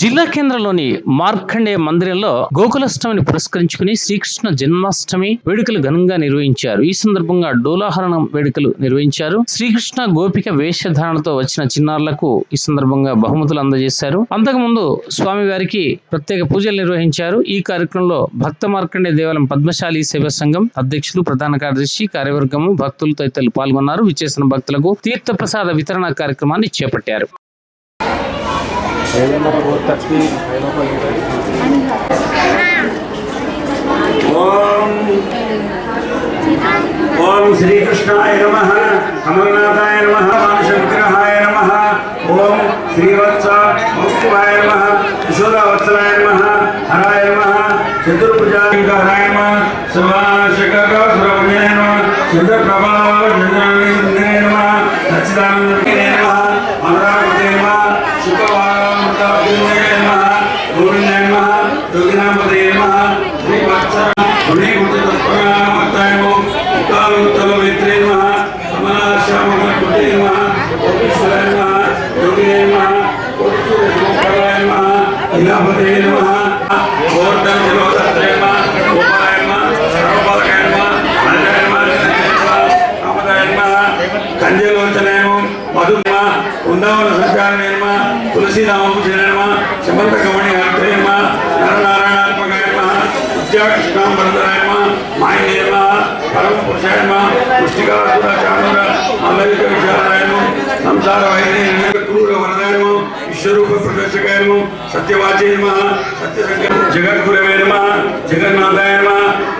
జిల్లా కేంద్రంలోని మార్కండేయ మందిరంలో గోకులాష్టమిని పురస్కరించుకుని శ్రీకృష్ణ జన్మాష్టమి వేడుకలు ఘనంగా నిర్వహించారు. ఈ సందర్భంగా డోలాహరణం వేడుకలు నిర్వహించారు. శ్రీకృష్ణ గోపిక వేషధారణతో వచ్చిన చిన్నారులకు ఈ సందర్భంగా బహుమతులు అందజేశారు. అంతకుముందు స్వామివారికి ప్రత్యేక పూజలు నిర్వహించారు. ఈ కార్యక్రమంలో భక్త మార్కండే దేవాలయం పద్మశాలి సేవా సంఘం అధ్యక్షులు ప్రధాన కార్యదర్శి కార్యవర్గము భక్తులు తదితరులు పాల్గొన్నారు. విచ్చేసిన భక్తులకు తీర్థ ప్రసాద వితరణ కార్యక్రమాన్ని చేపట్టారు. ఏదైనా ఫోర్ థర్టీ ఫైవ్ ఓం ఓం శ్రీకృష్ణాయ నమ కమలనాథాయ నమ మానసవిగ్రహాయ నమ ఓం శ్రీవత్స మౌస్తువాయ నమ యశోదావత్సలాయ నమ హరాయ నమ చతుర్భుజాయ నమ శివాశకరసురవణ్యాయ నమ చంద్రప్రభావ చంద్రాయ నమ సచ్చిదానందనే उत्तममित्रे नमः समाशामकुटे नमः ओपीश्वराय नमः योगिने नमः ओत्सुरसमुखाय नमः इलापते नमः ओर्धं जलोदर పుష్టికాసుర చానుర మల్లవిక విచారాయ సంసార వైద్య క్రూర వరదాయ విశ్వరూప ప్రదర్శకాయ సత్యవాచే నమ సత్యసంగ జగద్గురవే నమ జగన్నాథాయ నమ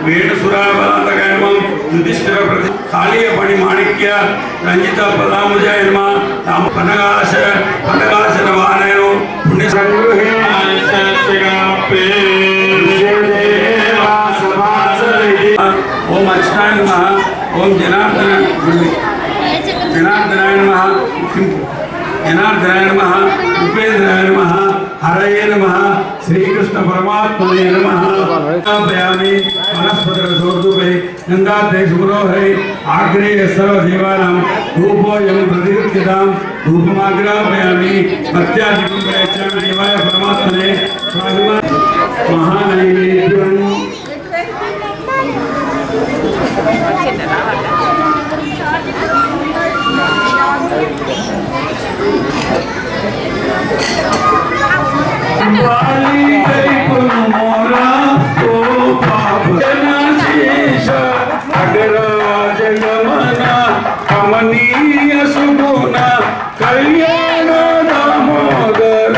వేణుసురాబలాంతకాయ నమ యుధిష్ఠిర ప్రతి కాళీయ పణి మాణిక్య రంజిత పదాముజాయ నమ రామ పనగాశ పనగాశన వానయను పుణ్య సంగృహే ఓం किं? नम नमः उपेन्द्राय नमः हरये नमः श्रीकृष्णपरमात्मने नमः। स्थापयामि वनस्पतिरसोर्दुभे गङ्गाते सुमनोहरे आग्रे सर्वदेवानां धूपोऽयं प्रतिरुक्तितां धूपमाग्रापयामि भक्त्यादिकं प्रयच्छामि देवाय परमात्मने महानैवेद्यम् స్వామిమా మహానైవేద్యం కమనీయ సుగుణ కళ్యాణ దామోదర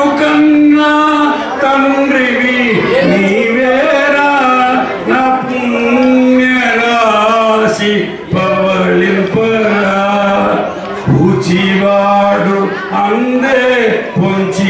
పూచివాడు అందే పొంచి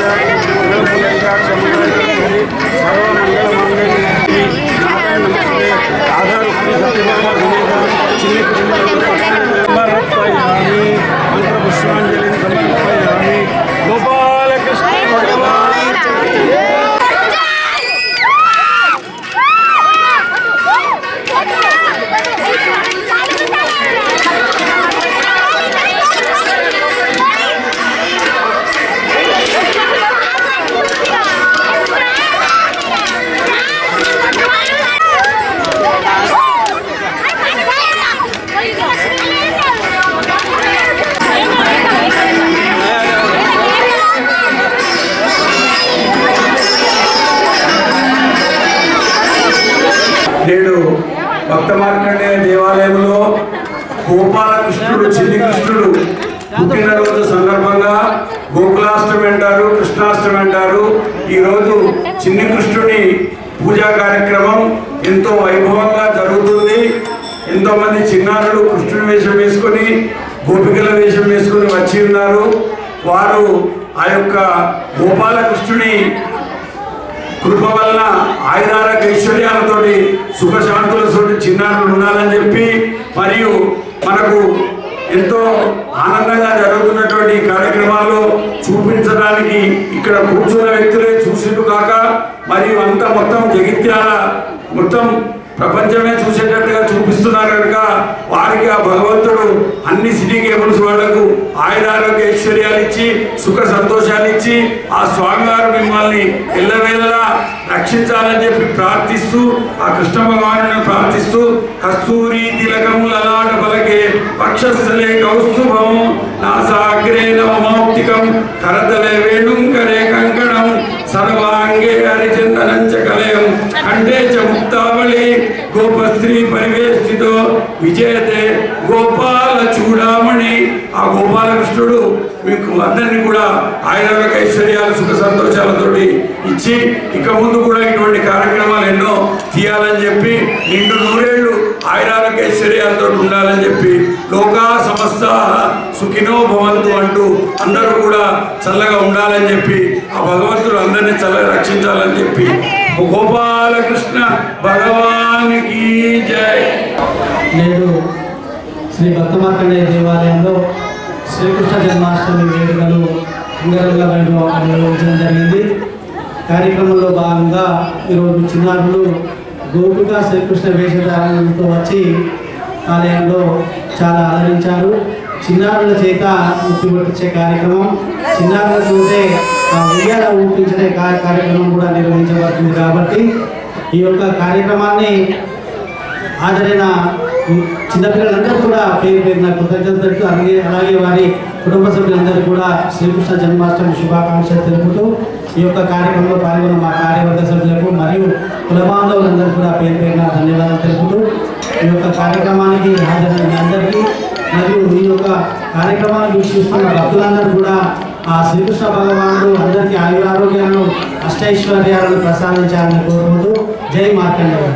Anak నేడు భక్త మార్కండేయ దేవాలయంలో గోపాలకృష్ణుడు చిన్ని కృష్ణుడు పుట్టినరోజు సందర్భంగా గోకులాష్టమి అంటారు కృష్ణాష్టమి అంటారు. ఈరోజు చిన్ని కృష్ణుడి పూజా కార్యక్రమం ఎంతో వైభవంగా జరుగుతుంది. ఎంతో మంది చిన్నారులు కృష్ణుడి వేషం వేసుకొని గోపికల వేషం వేసుకొని వచ్చి ఉన్నారు. వారు ఆ యొక్క గోపాలకృష్ణుని కృప వలన ఆయురారోగ్య ఐశ్వర్యాలతోటి సుఖశాంతులతో చిన్నారులు ఉండాలని చెప్పి మరియు మనకు ఎంతో ఆనందంగా జరుగుతున్నటువంటి కార్యక్రమాలు కార్యక్రమాల్లో చూపించడానికి ఇక్కడ కూర్చున్న వ్యక్తులే చూసిండు కాక మరియు అంతా మొత్తం జగిత్యాల మొత్తం ప్రపంచమే చూసేటట్టుగా చూపిస్తున్నారు కనుక వారికి ఆ భగవంతుడు అన్ని సిటీ కేబుల్స్ వాళ్ళకు ఆయురారోగ్య ఐశ్వర్యాలు ఇచ్చి సుఖ సంతోషాలు ఇచ్చి ఆ స్వామివారు మిమ్మల్ని ఎల్లవేళలా రక్షించాలని చెప్పి ప్రార్థిస్తూ ఆ కృష్ణ భగవాను ప్రార్థిస్తూ కస్తూరి తిలకం లలాట పలకే పక్షస్థలే కౌస్తుభం నాసాగ్రే నవమౌక్తికం కరతలే వేణుంకరే కంకణం సర్వాంగే హరిచందనంచ కలయం కంఠే చ ముక్తావళి గోపస్త్రీ పరివేష్టితో విజయతే గోపాల చూడామణి ఆ గోపాలకృష్ణుడు మీకు అందరినీ కూడా ఆయుర్వేద ఐశ్వర్యాలు సుఖ సంతోషాలతోటి ఇచ్చి ఇక ముందు కూడా ఇటువంటి కార్యక్రమాలు ఎన్నో తీయాలని చెప్పి నిండు నూరేళ్ళు ఆయురారోగ్య ఐశ్వర్యాలతో ఉండాలని చెప్పి లోకా సమస్త సుఖినో భవంతు అంటూ అందరూ కూడా చల్లగా ఉండాలని చెప్పి ఆ భగవంతుడు అందరినీ చల్లగా రక్షించాలని చెప్పి గోపాలకృష్ణ భగవానికి జయ నేడు శ్రీ భక్తమార్కండేయ దేవాలయంలో శ్రీకృష్ణ జన్మాష్టమి వేడుకలు అంగరంగ వైభవంగా నిర్వహించడం జరిగింది. కార్యక్రమంలో భాగంగా ఈరోజు చిన్నారులు గోపిక శ్రీకృష్ణ వేషధారణతో వచ్చి ఆలయంలో చాలా ఆదరించారు చిన్నారుల చేత ముక్తి పట్టించే కార్యక్రమం. చిన్నారుల చూస్తే ఉయ్యాల ఊపించే కార్యక్రమం కూడా నిర్వహించబడుతుంది కాబట్టి ఈ యొక్క కార్యక్రమాన్ని హాజరైన చిన్నపిల్లలందరూ కూడా పేరు పేరున కృతజ్ఞతలు అలాగే అలాగే వారి కుటుంబ సభ్యులందరూ కూడా శ్రీకృష్ణ జన్మాష్టమి శుభాకాంక్షలు తెలుపుతూ ఈ యొక్క కార్యక్రమంలో పాల్గొన్న మా కార్యవర్గ సభ్యులకు మరియు కుల బాంధవులందరూ కూడా పేరు పేరున ధన్యవాదాలు తెలుపుతూ ఈ యొక్క కార్యక్రమానికి హాజరైన మీ అందరికీ మరియు ఈ యొక్క కార్యక్రమాన్ని వీక్షిస్తున్న భక్తులందరూ కూడా ఆ శ్రీకృష్ణ భగవానుడు అందరికీ ఆయురారోగ్యాలను అష్టైశ్వర్యాలను ప్రసాదించాలని కోరుకుంటూ జై మార్కండేయ